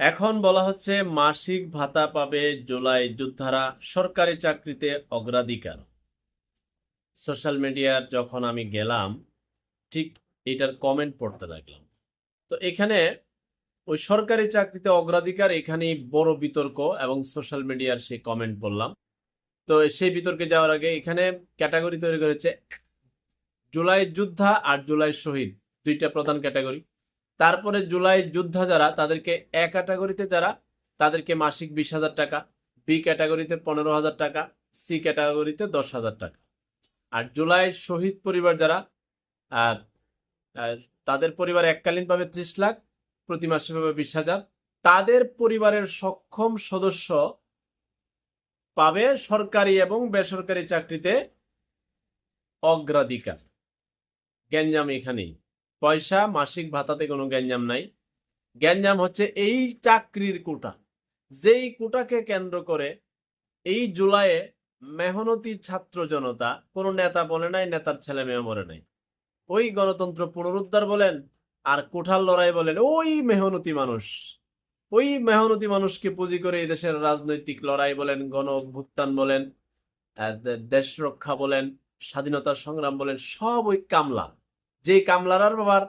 এখন বলা হচ্ছে মাসিক ভাতা পাবে জুলাই যোদ্ধারা সরকারি চাকরিতে অগ্রাধিকার। সোশ্যাল মিডিয়ার যখন আমি গেলাম, ঠিক এটার কমেন্ট পড়তে লাগলাম। তো এখানে ওই সরকারি চাকরিতে অগ্রাধিকার, এখানেই বড় বিতর্ক এবং সোশ্যাল মিডিয়ার সেই কমেন্ট বললাম তো সেই বিতর্কে যাওয়ার আগে এখানে ক্যাটাগরি তৈরি করেছে জুলাই যোদ্ধা আর জুলাই শহীদ, দুইটা প্রধান ক্যাটাগরি তারপরে জুলাই যোদ্ধা যারা, তাদেরকে এ ক্যাটাগরিতে যারা, তাদেরকে মাসিক বিশ হাজার টাকা, বি ক্যাটাগরিতে পনেরো হাজার টাকা, সি ক্যাটাগরিতে দশ হাজার টাকা। আর জুলাই শহীদ পরিবার যারা, আর তাদের পরিবার এককালীন পাবে ত্রিশ লাখ, প্রতি মাসে পাবে বিশ হাজার। তাদের পরিবারের সক্ষম সদস্য পাবে সরকারি এবং বেসরকারি চাকরিতে অগ্রাধিকার। গ্যাঞ্জাম এখানেই। পয়সা, মাসিক ভাতাতে কোনো গ্যাঞ্জাম নাই। গ্যাঞ্জাম হচ্ছে এই চাকরির কোটা। যেই কোটাকে কেন্দ্র করে এই জুলাইয়ে মেহনতি ছাত্র জনতা, কোনো নেতা বলে নাই, নেতার ছেলে মেয়ে মরে নাই। ওই গণতন্ত্র পুনরুদ্ধার বলেন আর কোঠার লড়াই বলেন, ওই মেহনতি মানুষ। ওই মেহনতি মানুষকে পুঁজি করে এই দেশের রাজনৈতিক লড়াই বলেন, গণ অভ্যুত্থান বলেন দেশ রক্ষা বলেন স্বাধীনতার সংগ্রাম বলেন, সব ওই কামলা। যে কামলারার বাবার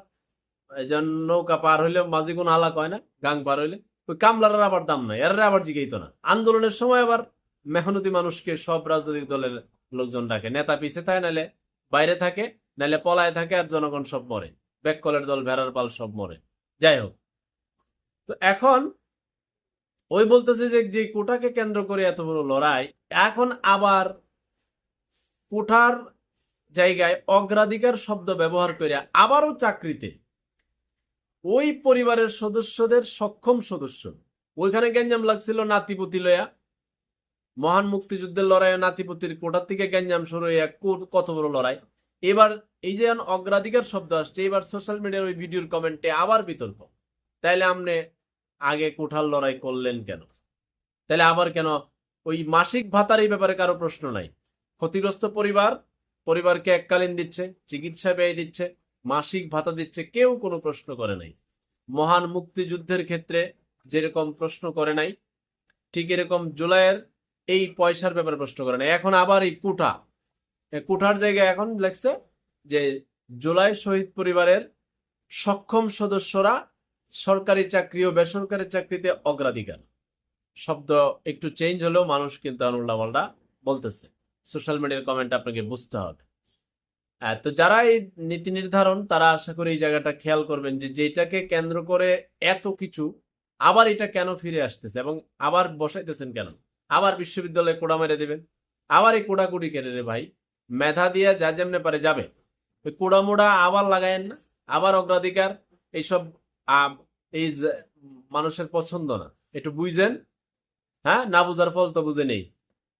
নৌকা পার হইলে মাঝে কোন হালা কয় না, গাং পার হইলে, ওই কামলারার আবার দাম নাই এর আবার জিগাইতো না। আন্দোলনের সময় আবার মেহনতি মানুষকে সব রাজনৈতিক দলের লোকজন ডাকে, নেতা পিছে থাকে নাহলে বাইরে থাকে নাহলে পলায় থাকে আর জনগণ সব মরে ব্যাককলের দল, ভেড়ার পাল সব মরে। যাই হোক, তো এখন ওই বলতেছে যে যে কোটাকে কেন্দ্র করে এত বড় লড়াই, এখন আবার কোঠার জায়গায় অগ্রাধিকার শব্দ ব্যবহার করে আবারও চাকরিতে। ওই পরিবারের সদস্যদের সক্ষম সদস্য। ওইখানে গ্যাঞ্জাম লাগছিল নাতিপুতি লয়া মহান মুক্তিযুদ্ধের লড়াইয়ে নাতিপুতির কোটার থেকে গ্যাঞ্জাম শুরু হয়ে কত বড় লড়াই। এবার এই যে অগ্রাধিকার শব্দ আসছে, এবার সোশ্যাল মিডিয়ার ওই ভিডিওর কমেন্টে আবার বিতর্ক। তাইলে আপনি আগে কোঠার লড়াই করলেন কেন? তাহলে আবার কেন? ওই মাসিক ভাতার এই ব্যাপারে কারও প্রশ্ন নাই। ক্ষতিগ্রস্ত পরিবার পরিবারকে এককালীন দিচ্ছে, চিকিৎসা ব্যয় দিচ্ছে, মাসিক ভাতা দিচ্ছে, কেউ কোনো প্রশ্ন করে নাই। মহান মুক্তিযুদ্ধের ক্ষেত্রে যেরকম প্রশ্ন করে নাই, ঠিক এরকম জুলাইয়ের এই পয়সার ব্যাপারে প্রশ্ন করে নাই। এখন আবার এই এ কুঠার জায়গায় এখন লেখছে যে জুলাই শহীদ পরিবারের সক্ষম সদস্যরা সরকারি চাকরি ও বেসরকারি চাকরিতে অগ্রাধিকার। শব্দ একটু চেঞ্জ হলেও মানুষ কিন্তু উল্টাপাল্টা বলতেছে। সোশ্যাল মিডিয়ার কমেন্ট আপনাকে বুঝতে হবে। আহ, তো যারা এই নীতি নির্ধারণ তারা আশা করি এই জায়গাটা খেয়াল করবেন যে যেটাকে কেন্দ্র করে এত কিছু আবার এটা কেন ফিরে আসতেছে এবং আবার বসাইতেছেন কেন? আবার বিশ্ববিদ্যালয়ে কোড়া মেরে দেবেন? আবার এই কোড়াকুড়ি কেড়ে রে ভাই মেধা দিয়ে যা যেমনে পারে যাবে। ওই কোড়া মোড়া আবার লাগায়েন না আবার অগ্রাধিকার এইসব এই মানুষের পছন্দ না। একটু বুঝেন? হ্যাঁ না বুঝার ফল তো বুঝে নেই।